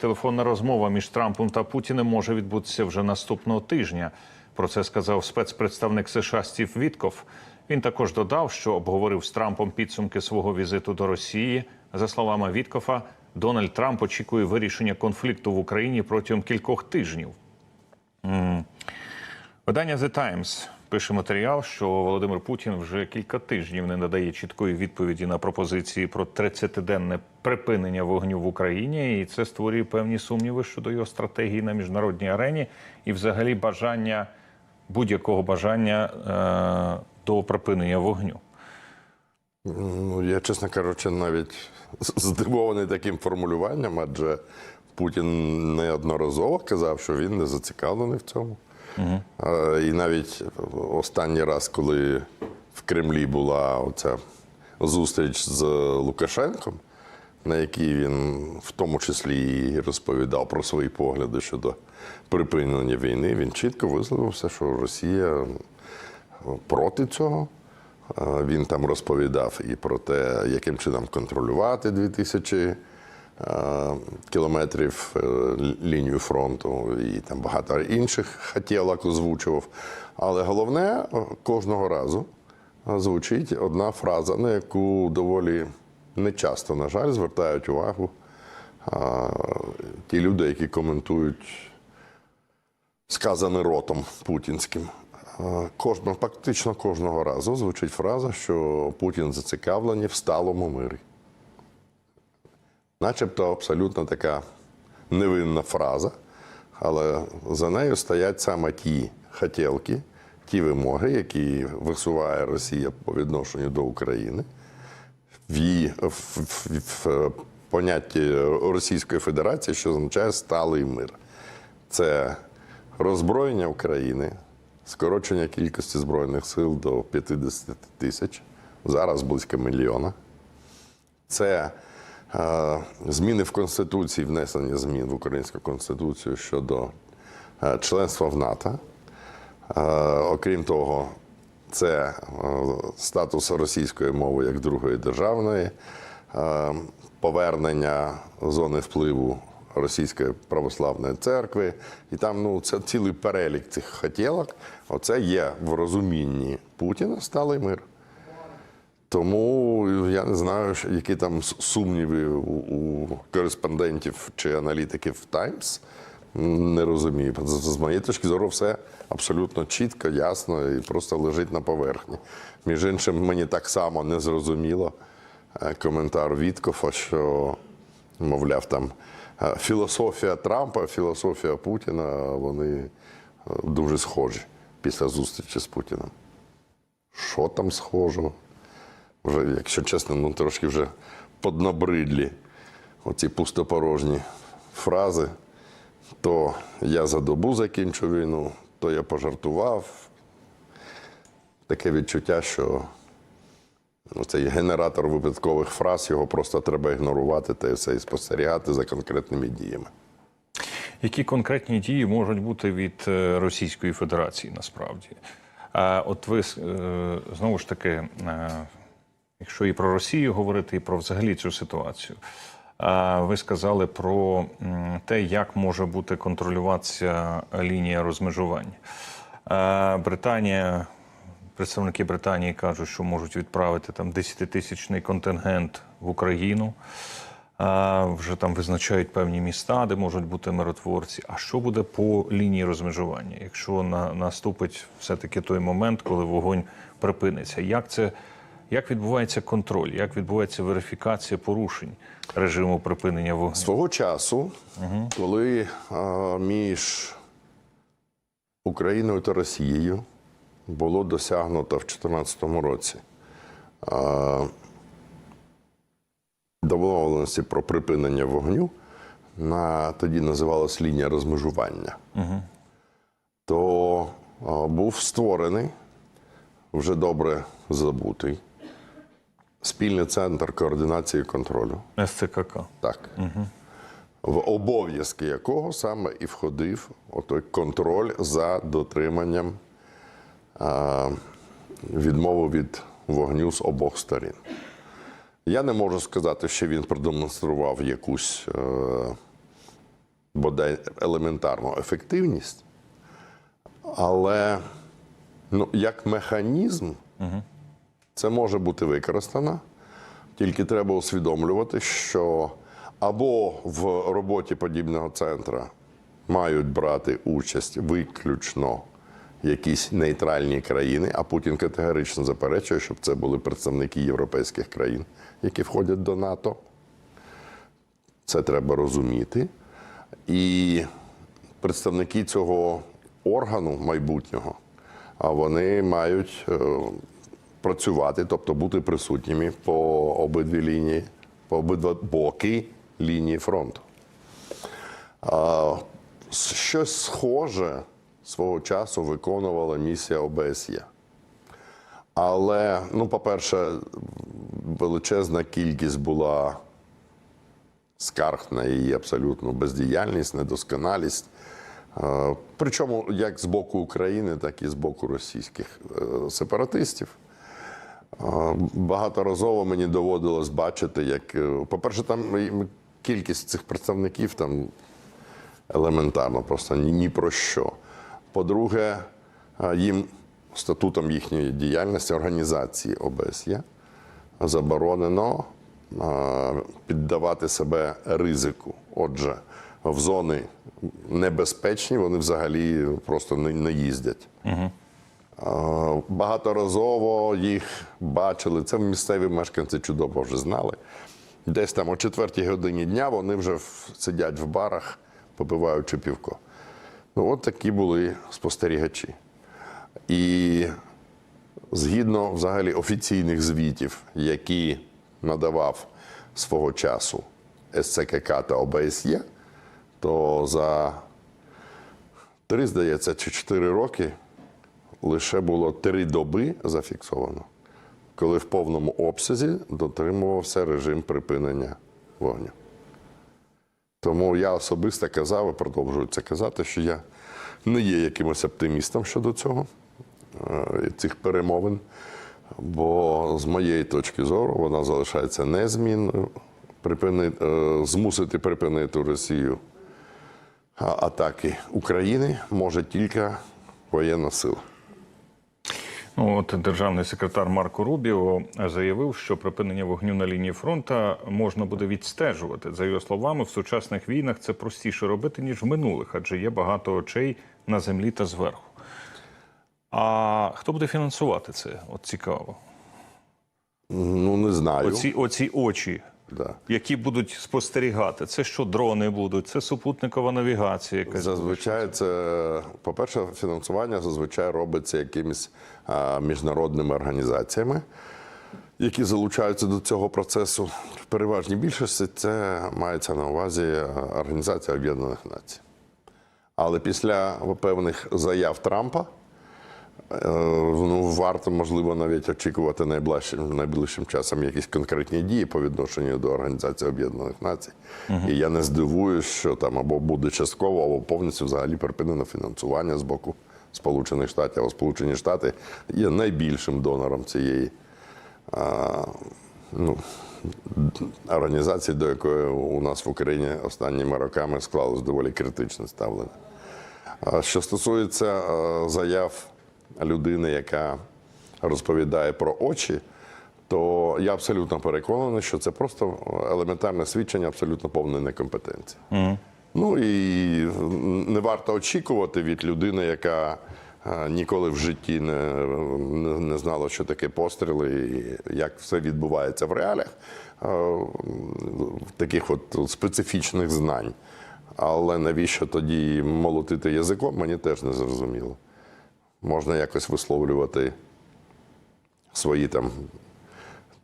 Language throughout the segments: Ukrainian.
Телефонна розмова між Трампом та Путіним може відбутися вже наступного тижня. Про це сказав спецпредставник США Стів Вітков. Він також додав, що обговорив з Трампом підсумки свого візиту до Росії. За словами Віткофа, Дональд Трамп очікує вирішення конфлікту в Україні протягом кількох тижнів. Видання The Times пише матеріал, що Володимир Путін вже кілька тижнів не надає чіткої відповіді на пропозиції про 30-денне припинення вогню в Україні, і це створює певні сумніви щодо його стратегії на міжнародній арені і, взагалі, бажання будь-якого бажання е- до припинення вогню. Ну, я, чесно кажучи, навіть здивований таким формулюванням, адже Путін неодноразово казав, що він не зацікавлений в цьому. І навіть останній раз, коли в Кремлі була оця зустріч з Лукашенком, на якій він в тому числі і розповідав про свої погляди щодо припинення війни, він чітко висловився, що Росія проти цього. Він там розповідав і про те, яким чином контролювати 2000 кілометрів е, лінію фронту, і там багато інших хотілок озвучував. Але головне, кожного разу звучить одна фраза, на яку доволі нечасто, на жаль, звертають увагу ті люди, які коментують сказане ротом путінським. Кожного, практично кожного разу звучить фраза, що Путін зацікавлений в сталому мирі. Начебто абсолютно така невинна фраза, але за нею стоять саме ті хотілки, ті вимоги, які висуває Росія по відношенню до України, в її в, в, в понятті Російської Федерації, що означає сталий мир. Це роззброєння України, скорочення кількості збройних сил до 50 тисяч, зараз близько мільйона. Це зміни в Конституції, внесення змін в Українську Конституцію щодо е, членства в НАТО. Е, окрім того, це е, статус російської мови як другої державної, повернення зони впливу Російської православної церкви, і там ну це цілий перелік цих хотілок. Оце є в розумінні Путіна сталий мир. Тому я не знаю, які там сумніви у, кореспондентів чи аналітиків Times. Не розумію. З, з моєї точки зору, все абсолютно чітко, ясно і просто лежить на поверхні. Між іншим, мені так само не зрозуміло е, коментар Віткофа, що, мовляв, там е, філософія Трампа, філософія Путіна, вони е, дуже схожі після зустрічі з Путіним. Що там схожого? Вже, якщо чесно, ну трошки вже поднабридлі оці пустопорожні фрази. То я за добу закінчу війну, то я пожартував. Таке відчуття, що ну, цей генератор випадкових фраз, його просто треба ігнорувати та все, і спостерігати за конкретними діями. Які конкретні дії можуть бути від е, Російської Федерації насправді? А от ви е, знову ж таки, е, якщо і про Росію говорити, і про взагалі цю ситуацію, ви сказали про те, як може бути контролюватися лінія розмежування. Британія, представники Британії кажуть, що можуть відправити там 10-тисячний контингент в Україну. Вже там визначають певні міста, де можуть бути миротворці. А що буде по лінії розмежування, якщо на, наступить все-таки той момент, коли вогонь припиниться? Як це як відбувається контроль? Як відбувається верифікація порушень режиму припинення вогню? Свого часу, коли а, між Україною та Росією було досягнуто в 2014 році а, домовленості про припинення вогню, на тоді називалась лінія розмежування, то а, був створений вже добре забутий спільний центр координації контролю. СЦКК. Так. В обов'язки якого саме і входив отой контроль за дотриманням а, відмови від вогню з обох сторін. Я не можу сказати, що він продемонстрував якусь е, бодай елементарну ефективність. Але ну, як механізм це може бути використано. Тільки треба усвідомлювати, що або в роботі подібного центру мають брати участь виключно якісь нейтральні країни, а Путін категорично заперечує, щоб це були представники європейських країн, які входять до НАТО. Це треба розуміти. І представники цього органу майбутнього, а вони мають е, працювати, тобто бути присутніми по обидві лінії, по обидва боки лінії фронту. А, щось схоже свого часу виконувала місія ОБСЄ. Але, ну, по-перше, величезна кількість була скарг на її абсолютну бездіяльність, недосконалість. Причому як з боку України, так і з боку російських е, сепаратистів. Багаторазово мені доводилось бачити, як, е, по-перше, там кількість цих представників там елементарно, просто ні, ні про що. По-друге, е, їм статутом їхньої діяльності організації ОБСЄ заборонено е, піддавати себе ризику. Отже, в зони небезпечні вони взагалі просто не, їздять. Е, Багаторазово їх бачили. Це місцеві мешканці чудово вже знали. Десь там о четвертій годині дня вони вже сидять в барах, попиваючи півко. Ну, от такі були спостерігачі. І згідно взагалі офіційних звітів, які надавав свого часу СЦКК та ОБСЄ, то за три, здається, чи чотири роки лише було три доби зафіксовано, коли в повному обсязі дотримувався режим припинення вогню. Тому я особисто казав і продовжую це казати, що я не є якимось оптимістом щодо цього, е, цих перемовин. Бо з моєї точки зору вона залишається незмінною. Припинити, е, змусити припинити Росію атаки України може тільки воєнна сила. Ну, от державний секретар Марко Рубіо заявив, що припинення вогню на лінії фронту можна буде відстежувати. За його словами, в сучасних війнах це простіше робити ніж в минулих, адже є багато очей на землі та зверху. А хто буде фінансувати це? От цікаво. Ну, не знаю. Оці, оці очі, Да. які будуть спостерігати. Це що дрони будуть, це супутникова навігація. Якась Зазвичай це, по-перше, фінансування зазвичай робиться якимись а, міжнародними організаціями, які залучаються до цього процесу. В переважній більшості це мається на увазі Організація Об'єднаних Націй. Але після певних заяв Трампа ну, варто, можливо, навіть очікувати найближчим, найближчим часом якісь конкретні дії по відношенню до Організації Об'єднаних Націй. І я не здивуюсь, що там або буде частково, або повністю взагалі припинено фінансування з боку Сполучених Штатів. А Сполучені Штати є найбільшим донором цієї а, ну, організації, до якої у нас в Україні останніми роками склалось доволі критичне ставлення. А Що стосується е, заяв людини, яка розповідає про очі, то я абсолютно переконаний, що це просто елементарне свідчення абсолютно повної некомпетенції. Ну і не варто очікувати від людини, яка е, ніколи в житті не, не, не знала, що таке постріли, і як все відбувається в реаліях, е, таких от специфічних знань. Але навіщо тоді молотити язиком, мені теж не зрозуміло. Можна якось висловлювати свої там,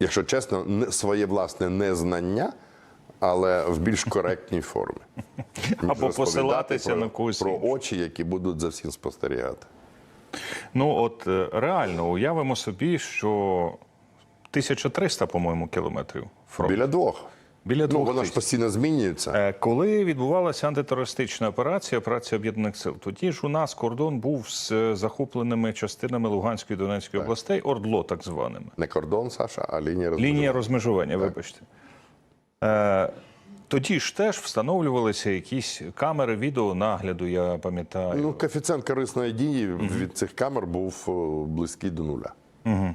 якщо чесно, не- своє власне незнання, але в більш коректній формі. Або посилатися про, на когось про очі, які будуть за всім спостерігати. Ну от е, реально уявимо собі, що 1300, по-моєму, кілометрів фронту. Біля двох. Біля Ну, вона ж постійно змінюється. Е, Коли відбувалася антитерористична операція, операція об'єднаних сил, тоді ж у нас кордон був з е, захопленими частинами Луганської і Донецької областей, ордло так званими. Не кордон, Саша, а лінія розмежування. Лінія розмежування, вибачте. Е, тоді ж теж встановлювалися якісь камери відеонагляду, я пам'ятаю. Ну, коефіцієнт корисної дії від цих камер був близький до нуля. Е,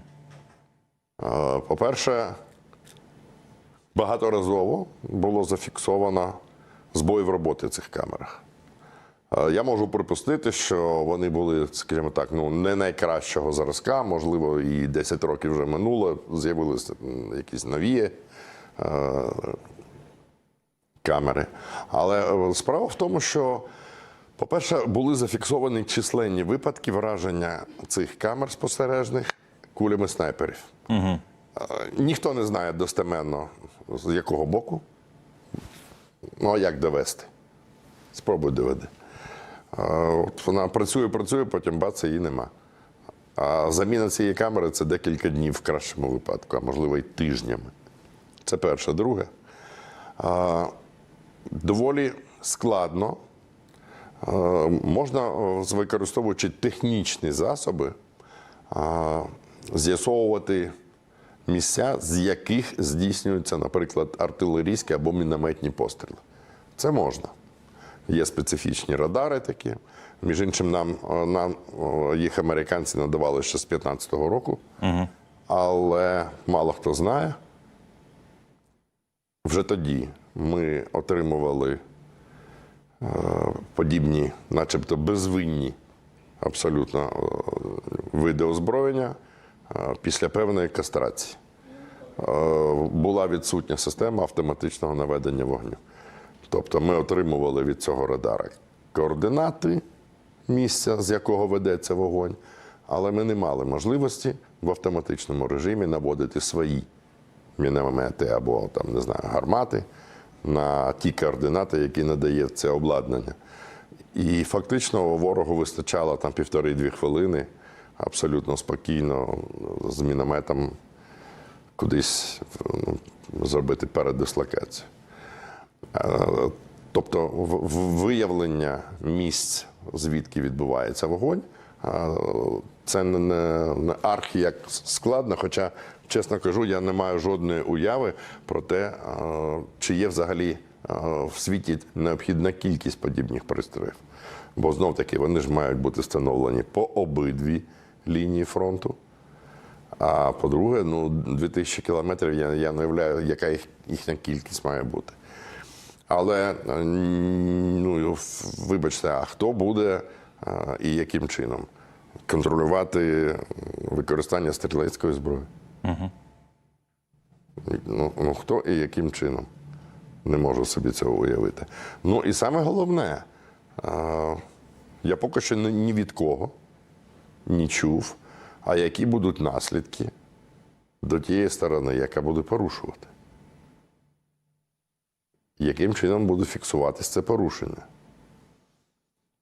По-перше, багаторазово було зафіксовано збої в роботі цих камерах. Е, Я можу припустити, що вони були, скажімо так, ну не найкращого зразка, можливо, і 10 років вже минуло, з'явилися якісь нові е, камери. Але е, справа в тому, що, по-перше, були зафіксовані численні випадки враження цих камер спостережних кулями снайперів. Угу. Ніхто не знає достеменно, з якого боку. Ну, а як довести? Спробуй доведи. От вона працює, працює, потім бац, її нема. А заміна цієї камери це декілька днів в кращому випадку, а можливо й тижнями. Це перше. Друге, доволі складно можна, використовуючи технічні засоби, з'ясовувати місця, з яких здійснюються, наприклад, артилерійські або мінометні постріли. Це можна. Є специфічні радари такі. Між іншим, нам, е, нам е, їх американці надавали ще з 15-го року. Але мало хто знає. Вже тоді ми отримували е, подібні, начебто безвинні абсолютно е, види озброєння після певної кастрації. Е, Була відсутня система автоматичного наведення вогню. Тобто ми отримували від цього радара координати місця, з якого ведеться вогонь, але ми не мали можливості в автоматичному режимі наводити свої міномети або там, не знаю, гармати на ті координати, які надає це обладнання. І фактично ворогу вистачало там півтори-дві хвилини абсолютно спокійно з мінометом кудись ну, зробити передислокацію. Е, Тобто виявлення місць, звідки відбувається вогонь, е, це не, арх як складно, хоча, чесно кажу, я не маю жодної уяви про те, е, чи є взагалі в світі необхідна кількість подібних пристроїв. Бо знов таки вони ж мають бути встановлені по обидві лінії фронту. А по-друге, ну, 2000 кілометрів я, я не уявляю, яка їх, їхня кількість має бути. Але е, ну, вибачте, а хто буде е, і яким чином контролювати використання стрілецької зброї? Ну, ну хто і яким чином? Не можу собі цього уявити. Ну і саме головне, е, я поки що ні від кого не чув, а які будуть наслідки до тієї сторони, яка буде порушувати. Яким чином буде фіксуватись це порушення?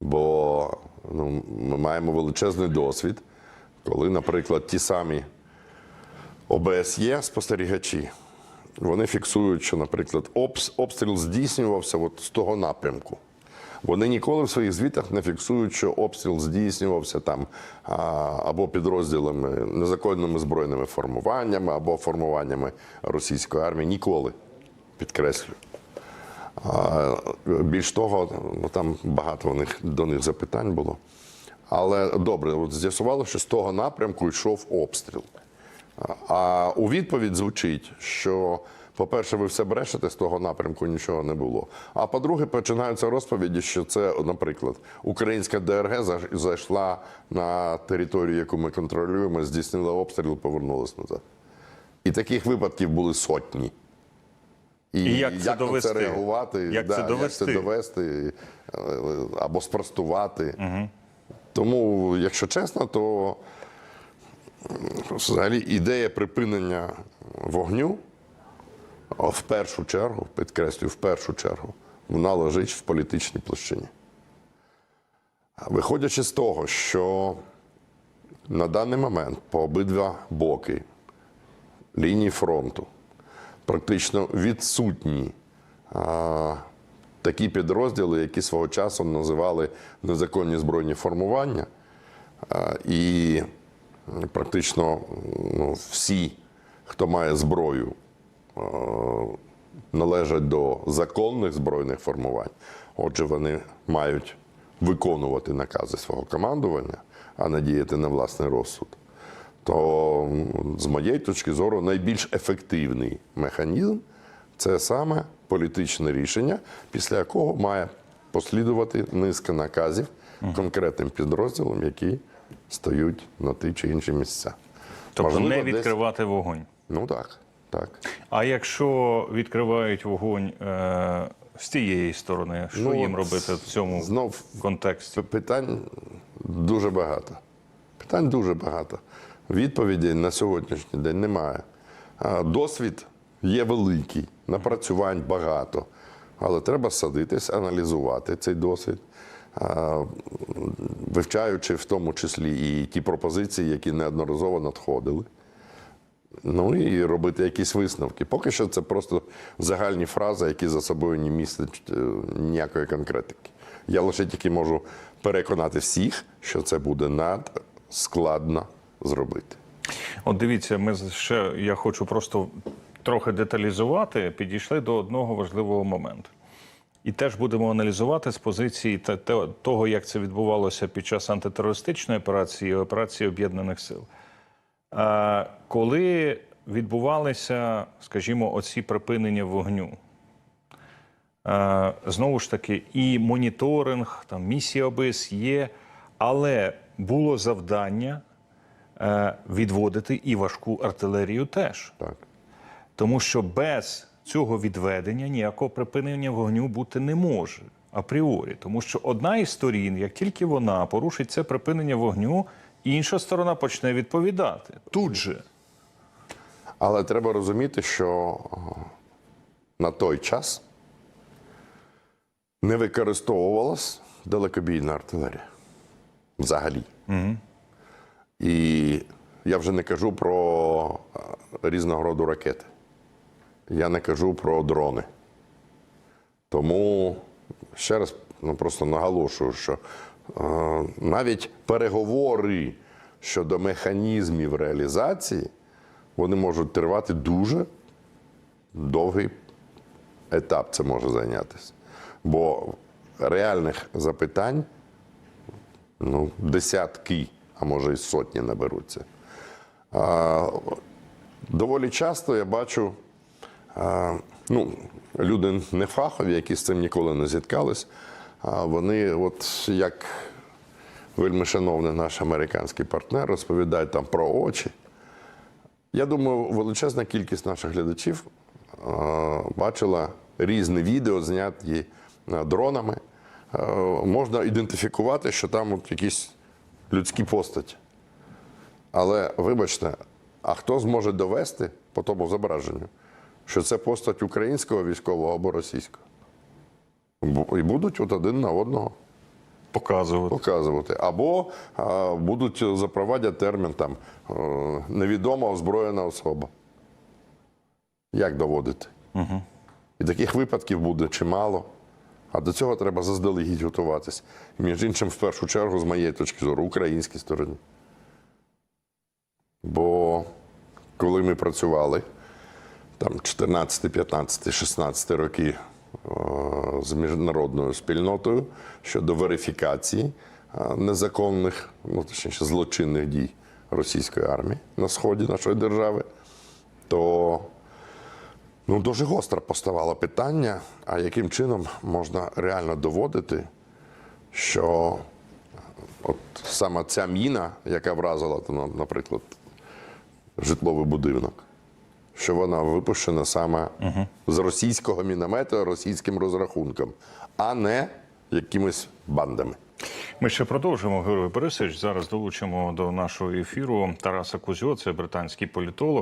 Бо ну, ми маємо величезний досвід, коли, наприклад, ті самі ОБСЄ спостерігачі, вони фіксують, що, наприклад, обстріл здійснювався от з того напрямку. Вони ніколи в своїх звітах не фіксують, що обстріл здійснювався там або підрозділами незаконними збройними формуваннями, або формуваннями російської армії. Ніколи підкреслюю. Більш того, ну, там багато у них, до них запитань було. Але добре, от з'ясувало, що з того напрямку йшов обстріл. А у відповідь звучить, що, по-перше, ви все брешете, з того напрямку нічого не було. А по-друге, починаються розповіді, що це, наприклад, українська ДРГ зайшла на територію, яку ми контролюємо, здійснила обстріл, повернулась назад. І таких випадків були сотні. І як це на це реагувати, Як це довести? як це довести е, або спростувати. Тому, якщо чесно, то взагалі ідея припинення вогню а в першу чергу, підкреслюю, в першу чергу, вона лежить в політичній площині. Виходячи з того, що на даний момент по обидва боки лінії фронту практично відсутні а, такі підрозділи, які свого часу називали незаконні збройні формування. А, і практично ну, всі, хто має зброю, належать до законних збройних формувань. Отже, вони мають виконувати накази свого командування, а не діяти на власний розсуд. То, з моєї точки зору, найбільш ефективний механізм це саме політичне рішення, після якого має послідувати низка наказів конкретним підрозділам, які стають на ті чи інші місця. Тобто Можливо, не десь- відкривати вогонь. Ну так, так. А якщо відкривають вогонь е, з тієї сторони, що Ну, їм робити в цьому знов контексті? Питань дуже багато. Питань дуже багато. Відповідей на сьогоднішній день немає. Досвід є великий, напрацювань багато. Але треба садитись, аналізувати цей досвід, вивчаючи в тому числі і ті пропозиції, які неодноразово надходили. Ну і робити якісь висновки. Поки що це просто загальні фрази, які за собою не містять е, ніякої конкретики. Я лише тільки можу переконати всіх, що це буде надскладно зробити. От дивіться, ми ще я хочу просто трохи деталізувати. Підійшли до одного важливого моменту. І теж будемо аналізувати з позиції того, як це відбувалося під час антитерористичної операції і операції Об'єднаних Сил. Коли відбувалися, скажімо, оці припинення вогню, знову ж таки, і моніторинг, там місія ОБСЄ, але було завдання е, відводити і важку артилерію теж. Так. Тому що без цього відведення ніякого припинення вогню бути не може апріорі. Тому що одна із сторін, як тільки вона порушить це припинення вогню, інша сторона почне відповідати тут же. Але треба розуміти, що е, на той час не використовувалась далекобійна артилерія. Взагалі. І я вже не кажу про е, різного роду ракети. Я не кажу про дрони. Тому ще раз ну, просто наголошую, що навіть переговори щодо механізмів реалізації вони можуть тривати дуже довгий етап це може зайнятися. Бо реальних запитань ну, десятки, а може і сотні наберуться. Доволі часто я бачу, ну, люди не фахові, які з цим ніколи не зіткались, вони, от як вельми шановний наш американський партнер, розповідають там про очі. Я думаю, величезна кількість наших глядачів е, бачила різні відео, зняті е, дронами. Е, можна ідентифікувати, що там от якісь людські постаті. Але вибачте, а хто зможе довести по тому зображенню, що це постать українського військового або російського? І будуть от один на одного Показувати. показувати. Або а, будуть запровадять термін там е, невідома озброєна особа. Як доводити? Угу. І таких випадків буде чимало. А до цього треба заздалегідь готуватись. І, між іншим, в першу чергу, з моєї точки зору, українській стороні. Бо коли ми працювали там 14, 15, 16 роки з міжнародною спільнотою щодо верифікації е, незаконних, ну точніше, злочинних дій російської армії на сході нашої держави, то ну, дуже гостро поставало питання, а яким чином можна реально доводити, що от саме ця міна, яка вразила, наприклад, житловий будинок, що вона випущена саме з російського міномета російським розрахунком, а не якимись бандами. Ми ще продовжимо, Георгій Борисович. Зараз долучимо до нашого ефіру Тараса Кузьо, це британський політолог.